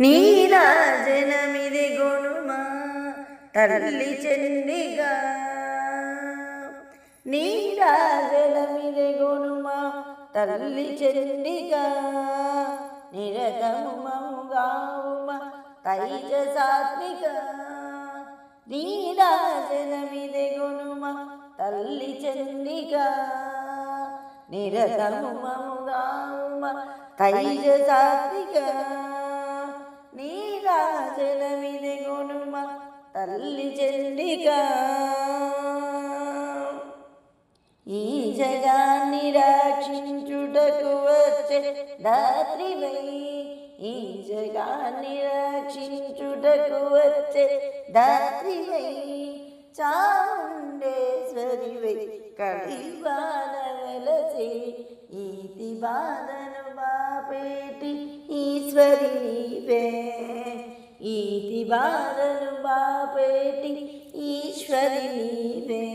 నీరాజనమిది గొనుమా తల్లి చెందిగా. నీరాజనమిది గొనుమా తల్లి చెందిగా. నిరతము తైజ సాత్విక నీరాజనమిది గొనుమా తల్లి చెందిగా. నిరతము తైజ సాత్విక నీరాజనమిది గొనుమ తల్లి చెందిగా ఈ జగాన్ని రక్షించుటకు వచ్చే దాత్రివై ఈ జగాన్ని రక్షించుటకు వచ్చే దాత్రివై చాముండేశ్వరివై కడివాన వెలసి ఈతి బాధను బాపేటి ఈశ్వరి నీవే. ఈతి బాధను బాపేటి ఈశ్వరి నీవే.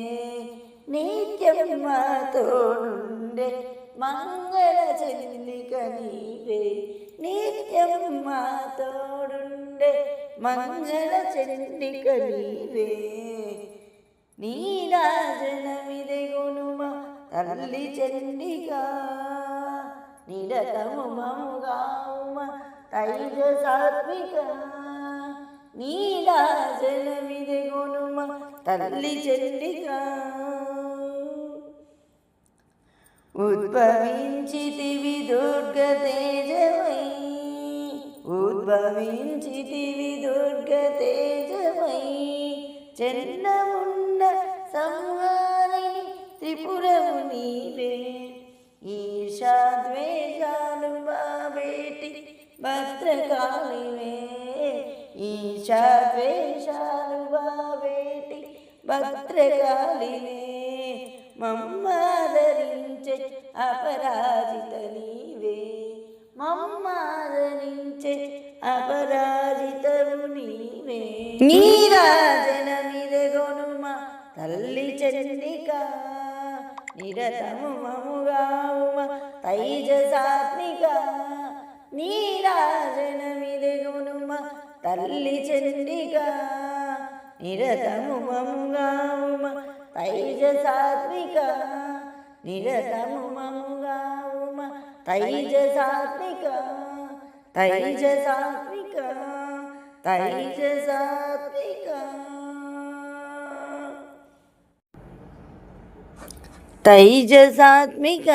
నిత్యం మాతోడుండే మంగళ చెల్లిక నీవే. నిత్యం మాతోడుండే మంగళ చెల్లిక నీవే. నీరాజనమిదే తల్లి చండిగా నిరతము మముగామ తైజ సాత్విక నీరాజనమిదే గుణుమ తల్లి చండిగా. ఉద్భవించితివి దుర్గ తేజమై ఉద్భవించితివి దుర్గ తేజమై చెన్నమున్న సంహారిణి త్రిపుర నీవే ఈశాద్వేషాలు బాబేటి భద్రకాళివే. ఈశాద్వేషాలు బాబేటి భద్రకాళివే. మమ్మాదరించే అపరాజిత నీవే. మమ్మాదరించే అపరాజితము నీవే. నీరా నిరతమముగా మముగావుమ తైజ సాత్మిక తల్లి చండిక నిరతము మముగావుమ తైజ సాత్విక నిరతము తైజసాత్మిక తైజ సాత్విక తైజ సాత్విక